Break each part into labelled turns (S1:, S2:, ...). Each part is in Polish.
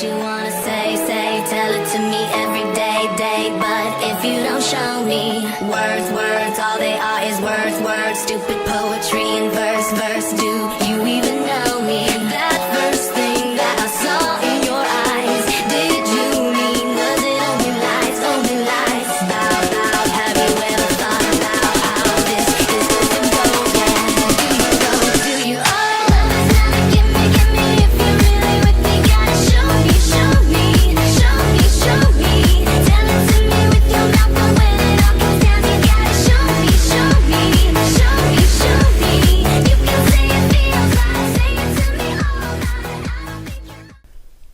S1: You wanna say, say, tell it to me every day, day. But if you don't show me words, words, all they are is words, words. Stupid poetry in verse, verse. Do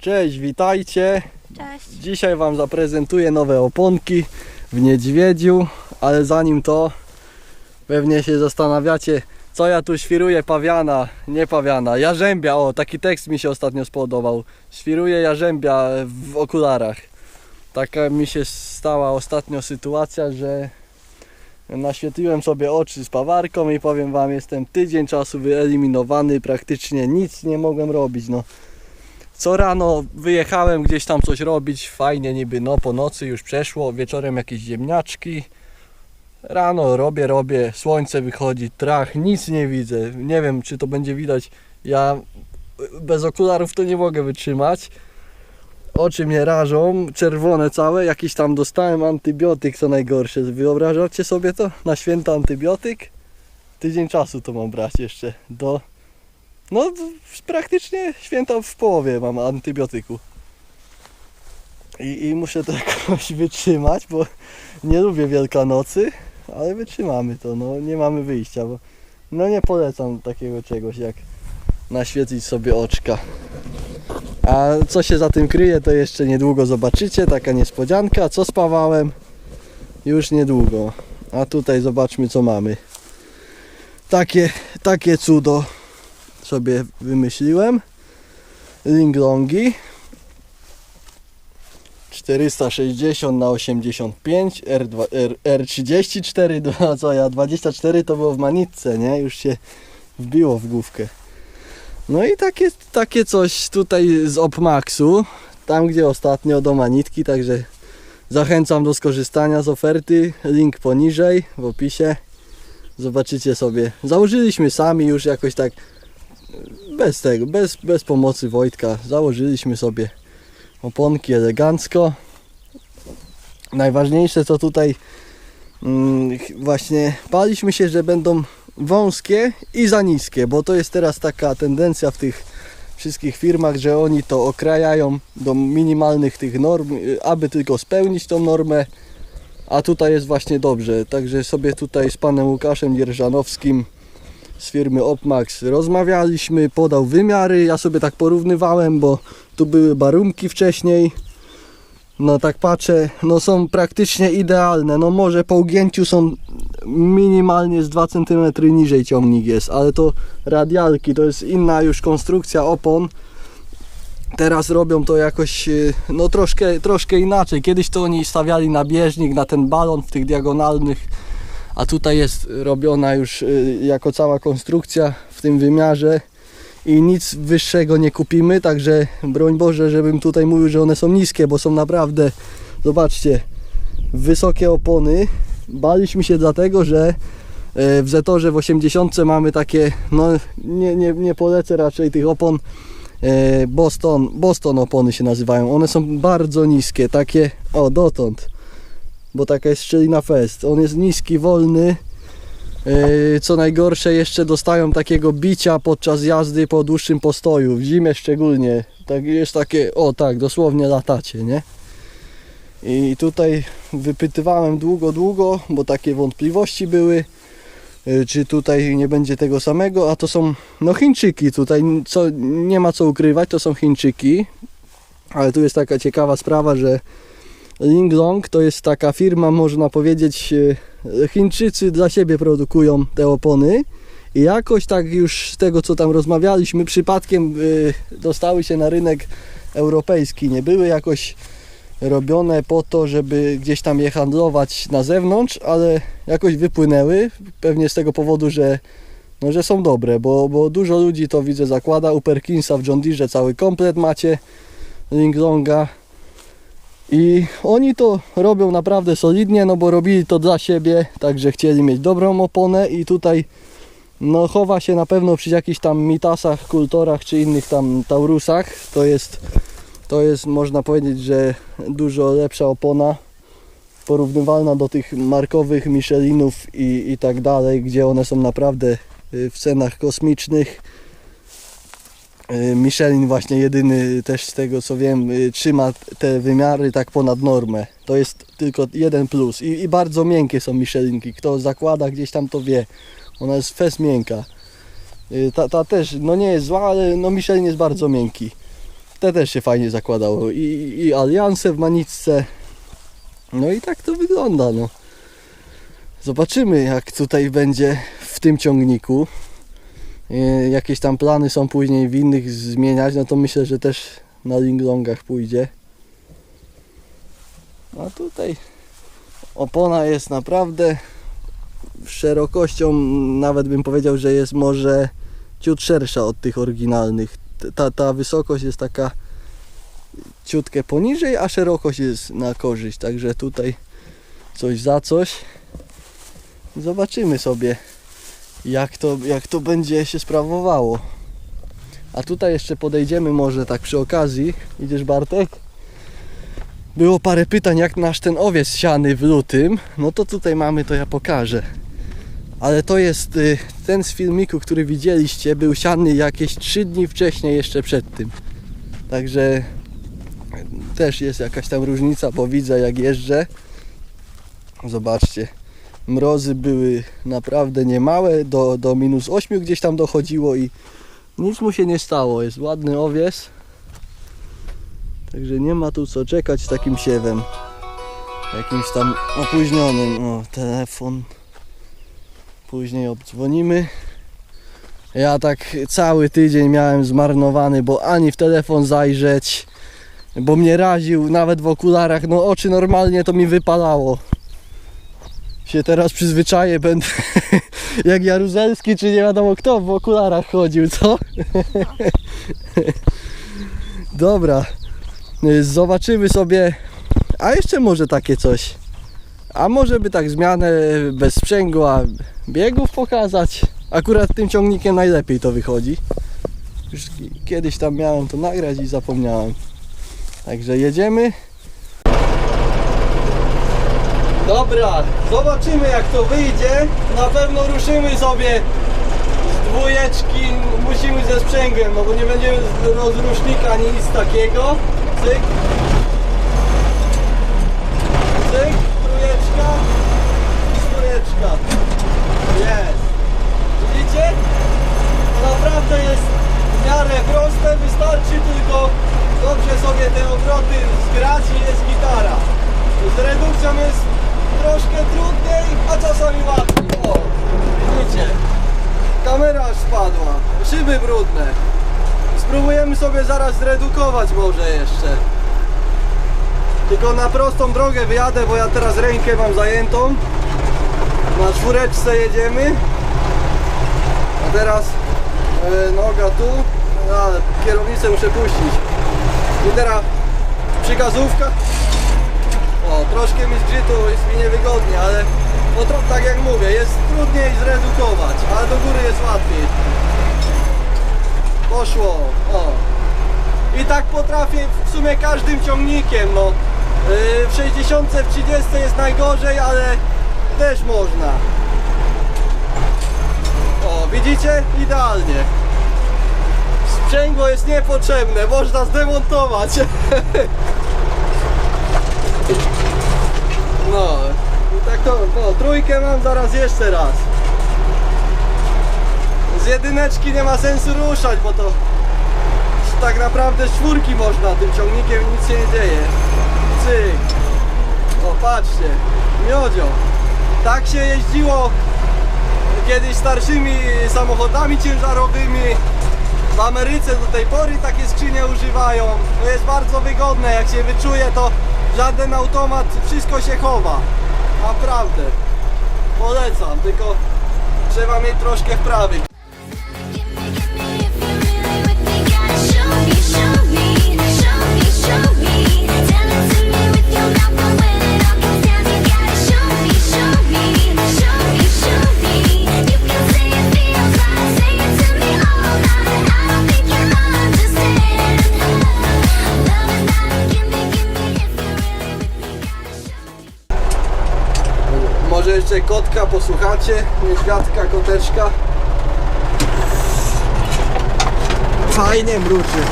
S2: Cześć, witajcie.
S3: Cześć.
S2: Dzisiaj Wam zaprezentuję nowe oponki w niedźwiedziu, ale zanim to pewnie się zastanawiacie, co ja tu świruję pawiana, nie pawiana, jarzębia, o taki tekst mi się ostatnio spodobał. Świruję jarzębia w okularach. Taka mi się stała ostatnio sytuacja, że naświetliłem sobie oczy z pawarką i powiem Wam, jestem tydzień czasu wyeliminowany, praktycznie nic nie mogłem robić. No co rano wyjechałem gdzieś tam coś robić, fajnie niby, no po nocy już przeszło, wieczorem jakieś ziemniaczki. Rano robię, robię, słońce wychodzi, trach, nic nie widzę. Nie wiem czy to będzie widać. Ja bez okularów to nie mogę wytrzymać. Oczy mnie rażą, czerwone całe, jakiś tam dostałem antybiotyk, co najgorsze. Wyobrażacie sobie to? Na święta antybiotyk? Tydzień czasu to mam brać jeszcze do no praktycznie święta w połowie mam antybiotyku. I, I muszę to jakoś wytrzymać, bo nie lubię Wielkanocy, ale wytrzymamy to, no nie mamy wyjścia, bo no nie polecam takiego czegoś jak naświetlić sobie oczka. A co się za tym kryje, to jeszcze niedługo zobaczycie, taka niespodzianka. Co spawałem? Już niedługo. A tutaj zobaczmy co mamy. Takie, takie cudo sobie wymyśliłem. Linglongi 460 na 85 R2, R, R34 no co ja 24 to było w manitce, nie? Już się wbiło w główkę. No i takie, takie coś tutaj z Opmaxu, tam gdzie ostatnio do manitki, także zachęcam do skorzystania z oferty, link poniżej w opisie. Zobaczycie sobie. Założyliśmy sami już jakoś tak bez tego, bez, bez pomocy Wojtka założyliśmy sobie oponki elegancko. Najważniejsze co tutaj mm, właśnie baliśmy się, że będą wąskie i za niskie, bo to jest teraz taka tendencja w tych wszystkich firmach, że oni to okrajają do minimalnych tych norm, y, aby tylko spełnić tą normę, a tutaj jest właśnie dobrze. Także sobie tutaj z panem Łukaszem Dzierżanowskim z firmy Opmax rozmawialiśmy, podał wymiary, ja sobie tak porównywałem, bo tu były barumki wcześniej. No tak patrzę, no są praktycznie idealne. No może po ugięciu są minimalnie z 2 cm niżej ciągnik jest, ale to radialki, to jest inna już konstrukcja opon. Teraz robią to jakoś, y, no troszkę, troszkę inaczej. Kiedyś to oni stawiali na bieżnik, na ten balon w tych diagonalnych a tutaj jest robiona już y, jako cała konstrukcja w tym wymiarze i nic wyższego nie kupimy, także broń Boże, żebym tutaj mówił, że one są niskie, bo są naprawdę, zobaczcie, wysokie opony. Baliśmy się dlatego, że e, w Zetorze w 80 mamy takie, no nie, nie, nie polecę raczej tych opon, e, Boston, Boston opony się nazywają. One są bardzo niskie, takie, o dotąd bo taka jest szczelina fest. On jest niski, wolny. Yy, Co najgorsze, jeszcze dostają takiego bicia podczas jazdy po dłuższym postoju, w zimie szczególnie. Tak jest takie, o tak, dosłownie latacie, nie? I tutaj wypytywałem długo, długo, bo takie wątpliwości były, yy, czy tutaj nie będzie tego samego, a to są, no Chińczyki tutaj, co, nie ma co ukrywać, to są Chińczyki, ale tu jest taka ciekawa sprawa, że Linglong to jest taka firma, można powiedzieć, e, Chińczycy dla siebie produkują te opony. I jakoś tak już z tego co tam rozmawialiśmy, przypadkiem e, dostały się na rynek europejski, nie były jakoś robione po to, żeby gdzieś tam je handlować na zewnątrz, ale jakoś wypłynęły, pewnie z tego powodu, że no, że są dobre, bo, bo dużo ludzi to widzę zakłada, u Perkinsa w John Deere cały komplet macie, Linglonga. I oni to robią naprawdę solidnie, no bo robili to dla siebie, także chcieli mieć dobrą oponę i tutaj no chowa się na pewno przy jakichś tam mitasach, kultorach czy innych tam taurusach. To jest, to jest można powiedzieć, że dużo lepsza opona porównywalna do tych markowych Michelinów i, i tak dalej, gdzie one są naprawdę y, w cenach kosmicznych. Y, Michelin właśnie jedyny też z tego co wiem y, trzyma te wymiary tak ponad normę. To jest tylko jeden plus i, i bardzo miękkie są Michelinki. Kto zakłada gdzieś tam to wie. Ona jest fest miękka. Y, Ta, ta też no nie jest zła, ale no Michelin jest bardzo miękki. Te też się fajnie zakładało. I, i alianse w manicce. No i tak to wygląda. No. Zobaczymy jak tutaj będzie w tym ciągniku. E, jakieś tam plany są później w innych zmieniać, no to myślę, że też na linglongach pójdzie. A tutaj opona jest naprawdę szerokością, nawet bym powiedział, że jest może ciut szersza od tych oryginalnych. Ta, ta wysokość jest taka ciutkę poniżej, a szerokość jest na korzyść, także tutaj coś za coś. Zobaczymy sobie jak to, jak to będzie się sprawowało. A tutaj jeszcze podejdziemy może tak przy okazji. Idziesz Bartek? Było parę pytań jak nasz ten owiec siany w lutym. No to tutaj mamy, to ja pokażę. Ale to jest y, ten z filmiku, który widzieliście, był siany jakieś 3 dni wcześniej jeszcze przed tym. Także też jest jakaś tam różnica, bo widzę jak jeżdżę. Zobaczcie mrozy były naprawdę niemałe, do, do minus 8 gdzieś tam dochodziło i nic mu się nie stało, jest ładny owies. Także nie ma tu co czekać z takim siewem. Jakimś tam opóźnionym. O, telefon. Później obdzwonimy. Ja tak cały tydzień miałem zmarnowany, bo ani w telefon zajrzeć, bo mnie raził nawet w okularach, no oczy normalnie to mi wypalało się teraz przyzwyczaję, będę jak Jaruzelski, czy nie wiadomo kto w okularach chodził, co? Dobra, y, zobaczymy sobie, a jeszcze może takie coś, a może by tak zmianę bez sprzęgu, a biegów pokazać. Akurat tym ciągnikiem najlepiej to wychodzi. Już ki- kiedyś tam miałem to nagrać i zapomniałem. Także jedziemy. Dobra, zobaczymy jak to wyjdzie. Na pewno ruszymy sobie z dwójeczki. Musimy ze sprzęgłem, no bo nie będziemy z rozrusznika ani nic takiego. Cyk trójeczka i czwóreczka. Jest. Widzicie? To naprawdę jest w miarę proste, wystarczy tylko dobrze sobie te obroty zgrać i jest gitara. Z redukcją jest troszkę trudniej, a czasami łatwiej. O, widzicie? Kamera aż spadła, szyby brudne. Spróbujemy sobie zaraz zredukować może jeszcze. Tylko na prostą drogę wyjadę, bo ja teraz rękę mam zajętą. Na czwóreczce jedziemy. A teraz e, noga tu, a kierownicę muszę puścić. I teraz przygazówka. O, troszkę mi zgrzytu jest mi niewygodnie, ale tro, tak jak mówię, jest trudniej zredukować, ale do góry jest łatwiej. Poszło, o. I tak potrafię w sumie każdym ciągnikiem, no. Yy, W 60, w 30 jest najgorzej, ale też można. O, widzicie? Idealnie. Sprzęgło jest niepotrzebne, można zdemontować. No, i tak to, no, trójkę mam zaraz jeszcze raz. Jedyneczki nie ma sensu ruszać, bo to tak naprawdę z czwórki można, tym ciągnikiem nic się nie dzieje. Cyk. O, patrzcie, miodzio. Tak się jeździło kiedyś starszymi samochodami ciężarowymi. W Ameryce do tej pory takie skrzynie używają. To jest bardzo wygodne, jak się wyczuje to żaden automat, wszystko się chowa. Naprawdę. Polecam, tylko trzeba mieć troszkę wprawy. Se kotka, posłuchacie. Niedźwiadka, koteczka. Fajnie mruczy.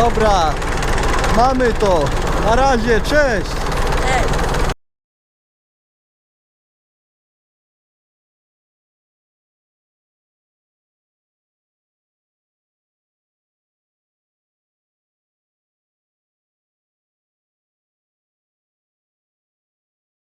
S2: Dobra, mamy to. Na razie, cześć.
S3: Cześć.